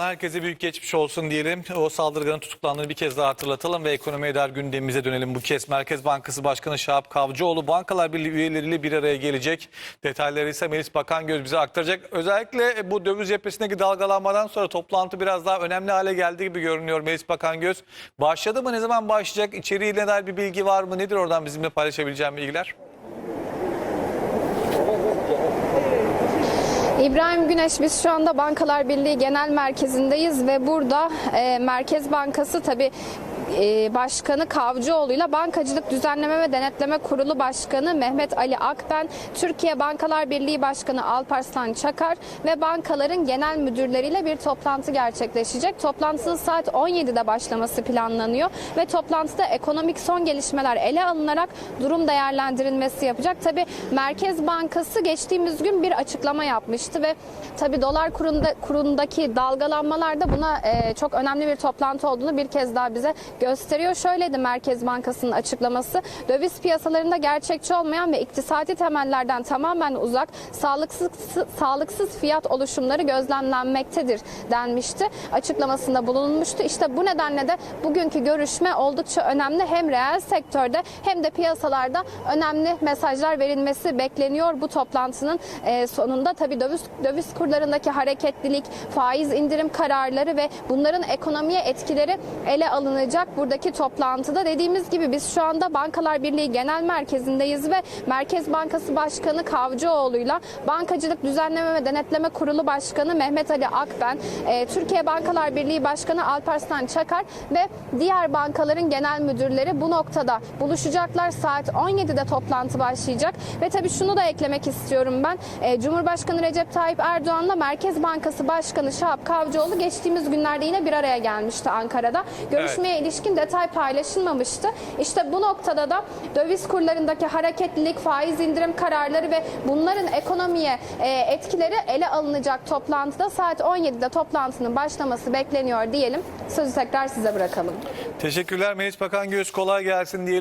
Herkese büyük geçmiş olsun diyelim. O saldırganın tutuklandığını bir kez daha hatırlatalım ve ekonomi eder gündemimize dönelim bu kez. Merkez Bankası Başkanı Şahap Kavcıoğlu Bankalar Birliği üyeleriyle bir araya gelecek. Detayları ise Melis Bakangöz bize aktaracak. Özellikle bu döviz cephesindeki dalgalanmadan sonra toplantı biraz daha önemli hale geldi gibi görünüyor Melis Bakangöz. Başladı mı? Ne zaman başlayacak? İçeriğine dair bir bilgi var mı? Nedir oradan bizimle paylaşabileceğim bilgiler? İbrahim Güneş biz şu anda Bankalar Birliği Genel Merkezi'ndeyiz ve burada e, Merkez Bankası tabi Başkanı Kavcıoğlu ile Bankacılık Düzenleme ve Denetleme Kurulu Başkanı Mehmet Ali Akben, Türkiye Bankalar Birliği Başkanı Alparslan Çakar ve bankaların genel müdürleriyle bir toplantı gerçekleşecek. Toplantının saat 17'de başlaması planlanıyor ve toplantıda ekonomik son gelişmeler ele alınarak durum değerlendirilmesi yapacak. Tabi Merkez Bankası geçtiğimiz gün bir açıklama yapmıştı ve tabi dolar kurunda, kurundaki dalgalanmalar da buna e, çok önemli bir toplantı olduğunu bir kez daha bize gösteriyor. Şöyleydi Merkez Bankası'nın açıklaması. Döviz piyasalarında gerçekçi olmayan ve iktisadi temellerden tamamen uzak sağlıksız sağlıksız fiyat oluşumları gözlemlenmektedir denmişti. Açıklamasında bulunmuştu. İşte bu nedenle de bugünkü görüşme oldukça önemli. Hem reel sektörde hem de piyasalarda önemli mesajlar verilmesi bekleniyor bu toplantının e, sonunda. Tabii döviz döviz kurlarındaki hareketlilik, faiz indirim kararları ve bunların ekonomiye etkileri ele alınacak buradaki toplantıda. Dediğimiz gibi biz şu anda Bankalar Birliği Genel Merkezi'ndeyiz ve Merkez Bankası Başkanı Kavcıoğlu'yla Bankacılık Düzenleme ve Denetleme Kurulu Başkanı Mehmet Ali Akben, e, Türkiye Bankalar Birliği Başkanı Alparslan Çakar ve diğer bankaların genel müdürleri bu noktada buluşacaklar. Saat 17'de toplantı başlayacak ve tabii şunu da eklemek istiyorum ben. E, Cumhurbaşkanı Recep Tayyip Erdoğan'la Merkez Bankası Başkanı Şahap Kavcıoğlu geçtiğimiz günlerde yine bir araya gelmişti Ankara'da. Görüşmeye ilişkin detay paylaşılmamıştı. İşte bu noktada da döviz kurlarındaki hareketlilik, faiz indirim kararları ve bunların ekonomiye e, etkileri ele alınacak toplantıda saat 17'de toplantının başlaması bekleniyor diyelim. Sözü tekrar size bırakalım. Teşekkürler Melis Bakangöz. Kolay gelsin diyelim.